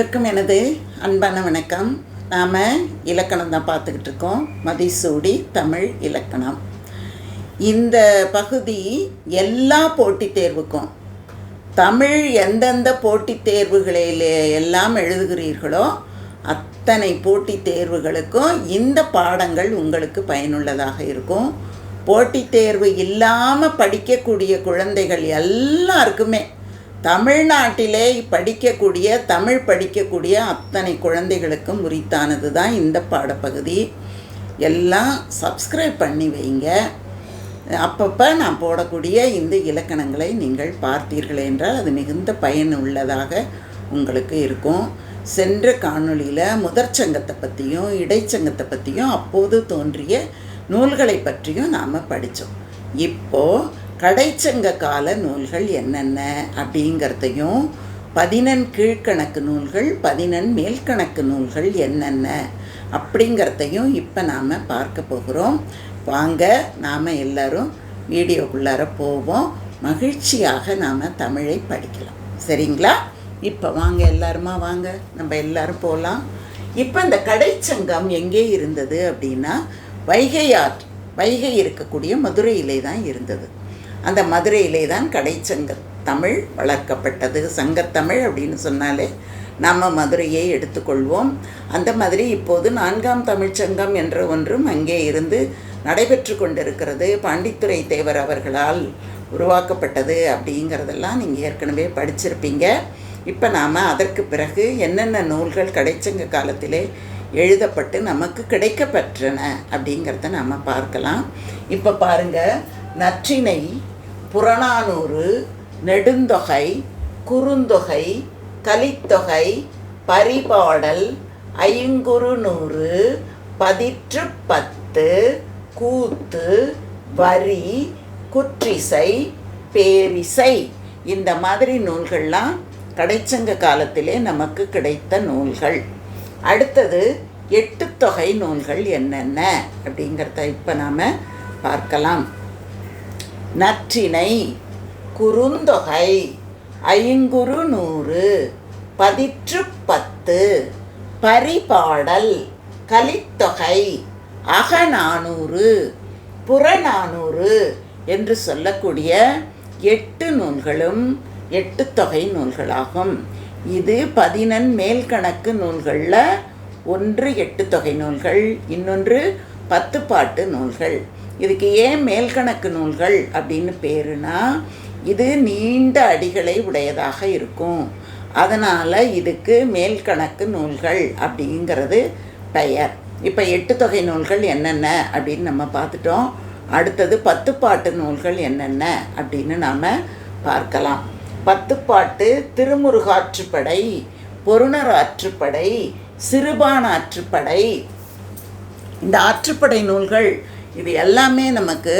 அனைவருக்கும் எனது அன்பான வணக்கம். நாம் இலக்கணம் தான் பார்த்துக்கிட்டு இருக்கோம். மதிசூடி தமிழ் இலக்கணம். இந்த பகுதி எல்லா போட்டித் தேர்வுக்கும் தமிழ் எந்தெந்த போட்டித் தேர்வுகளில் எல்லாம் எழுதுகிறீர்களோ அத்தனை போட்டித் தேர்வுகளுக்கும் இந்த பாடங்கள் உங்களுக்கு பயனுள்ளதாக இருக்கும். போட்டித் தேர்வு இல்லாமல் படிக்கக்கூடிய குழந்தைகள் எல்லாருக்குமே தமிழ்நாட்டிலே படிக்கக்கூடிய தமிழ் படிக்கக்கூடிய அத்தனை குழந்தைகளுக்கும் உரித்தானது தான் இந்த பாடப்பகுதி. எல்லாம் சப்ஸ்கிரைப் பண்ணி வைங்க. அப்பப்போ நான் போடக்கூடிய இந்த இலக்கணங்களை நீங்கள் பார்த்தீர்கள் என்றால் அது மிகுந்த பயனுள்ளதாக உங்களுக்கு இருக்கும். சென்ற காணொளியில் முதற்சங்கத்தை பற்றியும் இடைச்சங்கத்தை பற்றியும் அப்போது தோன்றிய நூல்களை பற்றியும் நாம் படித்தோம் இப்போது கடைச்சங்க கால நூல்கள் என்னென்ன அப்படிங்கிறதையும் பதினெண் கீழ்கணக்கு நூல்கள் பதினெண் மேல்கணக்கு நூல்கள் என்னென்ன அப்படிங்கிறதையும் இப்போ நாம் பார்க்க போகிறோம். வாங்க நாம் எல்லோரும் வீடியோக்குள்ளார போவோம். மகிழ்ச்சியாக நாம் தமிழை படிக்கலாம். சரிங்களா? இப்போ வாங்க எல்லாருமா வாங்க. நம்ம எல்லோரும் போகலாம் இப்போ இந்த கடைச்சங்கம் எங்கே இருந்தது அப்படின்னா வைகை ஆற்று வைகை இருக்கக்கூடிய மதுரையிலே தான் இருந்தது. அந்த மதுரையிலே தான் கடைச்சங்க தமிழ் வளர்க்கப்பட்டது. சங்கத்தமிழ் அப்படின்னு சொன்னாலே நம்ம மதுரையை எடுத்துக்கொள்வோம். அந்த மாதிரி இப்போது நான்காம் தமிழ்ச்சங்கம் என்ற ஒன்றும் அங்கே இருந்து நடைபெற்று கொண்டிருக்கிறது. பாண்டித்துரை தேவர் அவர்களால் உருவாக்கப்பட்டது அப்படிங்கிறதெல்லாம் நீங்கள் ஏற்கனவே படிச்சிருப்பீங்க. இப்போ நாம் அதற்கு பிறகு என்னென்ன நூல்கள் கடைச்சங்க காலத்திலே எழுதப்பட்டு நமக்கு கிடைக்கப்பெற்றன அப்படிங்கிறத நம்ம பார்க்கலாம். இப்போ பாருங்கள் நற்றினை புறநானூறு நெடுந்தொகை குறுந்தொகை கலித்தொகை பரிபாடல் ஐங்குறுநூறு பதிற்று பத்து கூத்து வரி குற்றிசை பேரிசை. இந்த மாதிரி நூல்கள்லாம் கடைச்சங்க காலத்திலே நமக்கு கிடைத்த நூல்கள். அடுத்தது எட்டு தொகை நூல்கள் என்னென்ன அப்படிங்கிறத இப்போ நாம் பார்க்கலாம். நற்றினை குறுந்தொகை ஐங்குறு நூறு பதிற்று பத்து பரிபாடல் கலித்தொகை அகநானூறு புறநானூறு என்று சொல்லக்கூடிய எட்டு நூல்களும் எட்டு தொகை நூல்களாகும். இது பதினெண் மேல்கணக்கு நூல்களில் ஒன்று எட்டு தொகை நூல்கள் இன்னொன்று பத்து பாட்டு நூல்கள். இதுக்கு ஏன் மேல்கணக்கு நூல்கள் அப்படின்னு பேருனா இது நீண்ட அடிகளை உடையதாக இருக்கும். அதனால் இதுக்கு மேல்கணக்கு நூல்கள் அப்படிங்கிறது பெயர். இப்போ எட்டு தொகை நூல்கள் என்னென்ன அப்படின்னு நம்ம பார்த்துட்டோம். அடுத்தது பத்து பாட்டு நூல்கள் என்னென்ன அப்படின்னு நாம் பார்க்கலாம். பத்து பாட்டு திருமுருகாற்றுப்படை பொருணர் ஆற்றுப்படை சிறுபான் ஆற்றுப்படை. இந்த ஆற்றுப்படை நூல்கள் இது எல்லாமே நமக்கு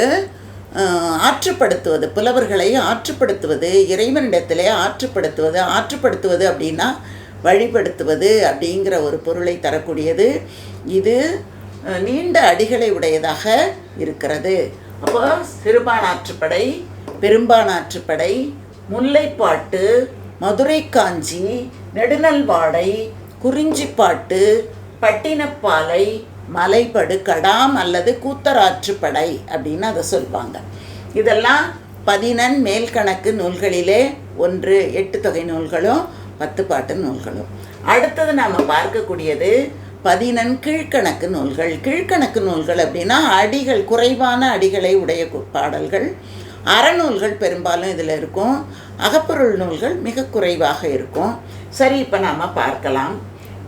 ஆற்றுப்படுத்துவது புலவர்களை ஆற்றுப்படுத்துவது இறைவனிடத்திலே ஆற்றுப்படுத்துவது ஆற்றுப்படுத்துவது அப்படின்னா வழிபடுத்துவது அப்படிங்கிற ஒரு பொருளை தரக்கூடியது. இது நீண்ட அடிகளை உடையதாக இருக்கிறது. அப்போ சிறுபான் ஆற்றுப்படை பெரும்பான் ஆற்றுப்படை முல்லைப்பாட்டு மதுரை காஞ்சி நெடுநல்வாடை குறிஞ்சிப்பாட்டு பட்டினப்பாலை மலைப்படு கடாம் அல்லது கூத்தராற்றுப்படை அப்படின்னு அதை சொல்லுவாங்க. இதெல்லாம் பதினன் மேல்கணக்கு நூல்களிலே ஒன்று எட்டு தொகை நூல்களும் பத்து பாட்டு நூல்களும். அடுத்தது நாம் பார்க்கக்கூடியது பதினன் கீழ்கணக்கு நூல்கள். கீழ்கணக்கு நூல்கள் அப்படின்னா அடிகள் குறைவான அடிகளை உடைய பாடல்கள். அறநூல்கள் பெரும்பாலும் இதில் இருக்கும். அகப்பொருள் நூல்கள் மிக குறைவாக இருக்கும். சரி இப்போ நாம் பார்க்கலாம்.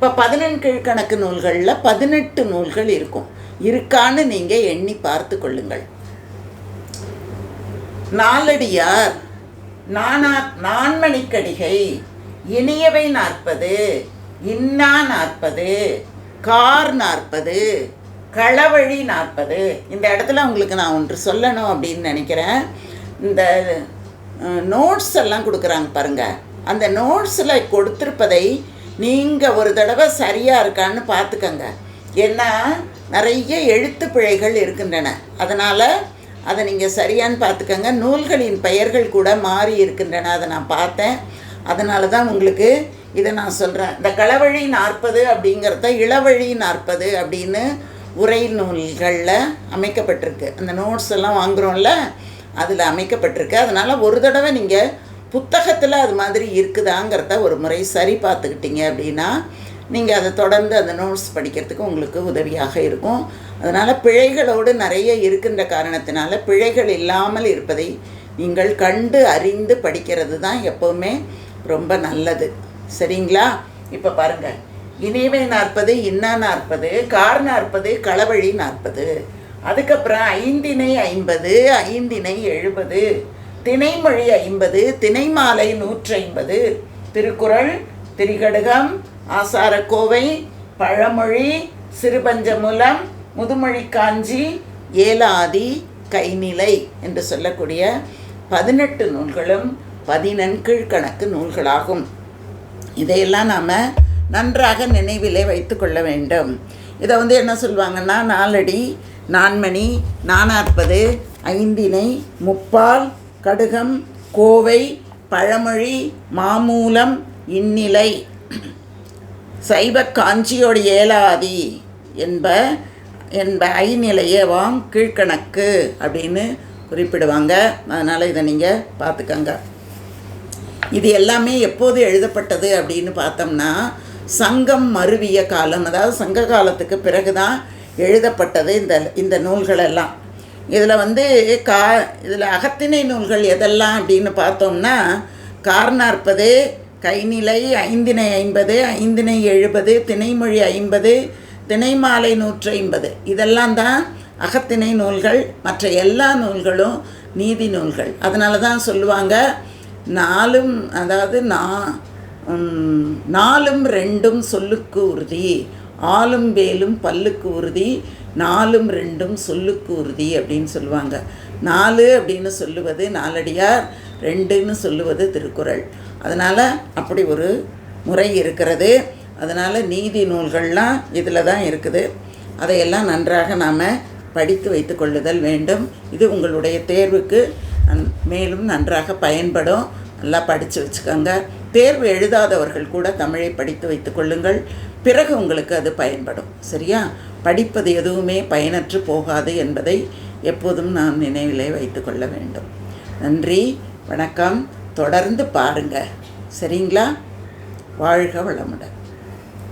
இப்போ பதினெண் கீழ்கணக்கு நூல்களில் பதினெட்டு நூல்கள் இருக்கும். இருக்கான்னு நீங்கள் எண்ணி பார்த்து கொள்ளுங்கள். நாலடியார் நானா நான்மணிக்கடிகை இனியவை நாற்பது இன்னா நாற்பது கார் நாற்பது களவழி நாற்பது. இந்த இடத்துல உங்களுக்கு நான் ஒன்று சொல்லணும் அப்படின்னு நினைக்கிறேன். இந்த நோட்ஸ் எல்லாம் கொடுக்குறாங்க பாருங்கள் அந்த நோட்ஸில் கொடுத்துருப்பதை நீங்கள் ஒரு தடவை சரியாக இருக்கான்னு பார்த்துக்கங்க. ஏன்னா நிறைய எழுத்து பிழைகள் இருக்கின்றன. அதனால் அதை நீங்கள் சரியான்னு பார்த்துக்கங்க. நூல்களின் பெயர்கள் கூட மாறி இருக்கின்றன. அதை நான் பார்த்தேன். அதனால தான் உங்களுக்கு இதை நான் சொல்கிறேன் இந்த களவழி நாற்பது அப்படிங்கிறத இளவழி நாற்பது அப்படின்னு உரை நூல்களில் அமைக்கப்பட்டிருக்கு. அந்த நோட்ஸ் எல்லாம் வாங்குகிறோம்ல அதில் அமைக்கப்பட்டிருக்கு. அதனால் ஒரு தடவை நீங்கள் புத்தகத்தில் அது மாதிரி இருக்குதாங்கிறத ஒரு முறை சரி பார்த்துக்கிட்டீங்க அப்படின்னா நீங்கள் அதை தொடர்ந்து அந்த நோட்ஸ் படிக்கிறதுக்கு உங்களுக்கு உதவியாக இருக்கும். அதனால் பிழைகளோடு நிறைய இருக்கின்ற காரணத்தினால பிழைகள் இல்லாமல் இருப்பதை நீங்கள் கண்டு அறிந்து படிக்கிறது தான் எப்போவுமே ரொம்ப நல்லது. சரிங்களா? இப்போ பாருங்கள் இனிமை நாற்பது இன்னா நாற்பது கார் நாற்பது களவழி நாற்பது. அதுக்கப்புறம் ஐந்தினை ஐம்பது ஐந்தினை எழுபது. திணைமொழி ஐம்பது திணைமாலை நூற்றி ஐம்பது திருக்குறள் திரிகடுகம் ஆசாரக்கோவை பழமொழி சிறுபஞ்சமூலம் முதுமொழி காஞ்சி ஏலாதி கைநிலை என்று சொல்லக்கூடிய பதினெட்டு நூல்களும் பதினெண்கீழ்கணக்கு நூல்களாகும். இதையெல்லாம் நாம் நன்றாக நினைவிலே வைத்து கொள்ள வேண்டும். இதை வந்து என்ன சொல்லுவாங்கன்னா நாலடி நான்மணி நானாற்பது ஐந்தினை முப்பால் கடுகம் கோவை பழமொழி மாமூலம் இந்நிலை சைவ காஞ்சியோட ஏலாதி என்ப என்ப ஐநிலையவாம் கீழ்கணக்கு அப்படின்னு குறிப்பிடுவாங்க. அதனால் இதை நீங்கள் பார்த்துக்கங்க. இது எல்லாமே எப்போது எழுதப்பட்டது அப்படின்னு பார்த்தோம்னா சங்கம் மருவிய காலம். அதாவது சங்க காலத்துக்கு பிறகு தான் எழுதப்பட்டது இந்த இந்த நூல்களெல்லாம். இதில் வந்து கா இதில் அகத்திணை நூல்கள் எதெல்லாம் அப்படின்னு பார்த்தோம்னா கார்நாற்பது கைநிலை ஐந்தினை ஐம்பது ஐந்தினை எழுபது திணைமொழி ஐம்பது திணைமாலை நூற்றி ஐம்பது இதெல்லாம் தான் அகத்திணை நூல்கள் மற்ற எல்லா நூல்களும் நீதி நூல்கள். அதனால தான் சொல்லுவாங்க நாலும் அதாவது நா நாலும் ரெண்டும் சொல்லுக்கு உறுதி ஆளும் வேலும் பல்லுக்கு உறுதி நாலும் ரெண்டும் சொல்லுக்கு உறுதி அப்படின்னு சொல்லுவாங்க. நாலு அப்படின்னு சொல்லுவது நாலடியார் ரெண்டுன்னு சொல்லுவது திருக்குறள். அதனால் அப்படி ஒரு முறை இருக்கிறது. அதனால் நீதி நூல்கள்லாம் இதில் தான் இருக்குது. அதையெல்லாம் நன்றாக நாம் படித்து வைத்து கொள்ளுதல் வேண்டும். இது உங்களுடைய தேர்வுக்கு மேலும் நன்றாக பயன்படும். நல்லா படித்து வச்சுக்கோங்க. தேர்வு எழுதாதவர்கள் கூட தமிழை படித்து வைத்து கொள்ளுங்கள். பிறகு உங்களுக்கு அது பயன்படும். சரியா? படிப்பது எதுவுமே பயனற்று போகாது என்பதை எப்போதும் நாம் நினைவிலே வைத்து கொள்ள வேண்டும். நன்றி வணக்கம். தொடர்ந்து பாருங்கள் சரிங்களா? வாழ்க வளமுடன்.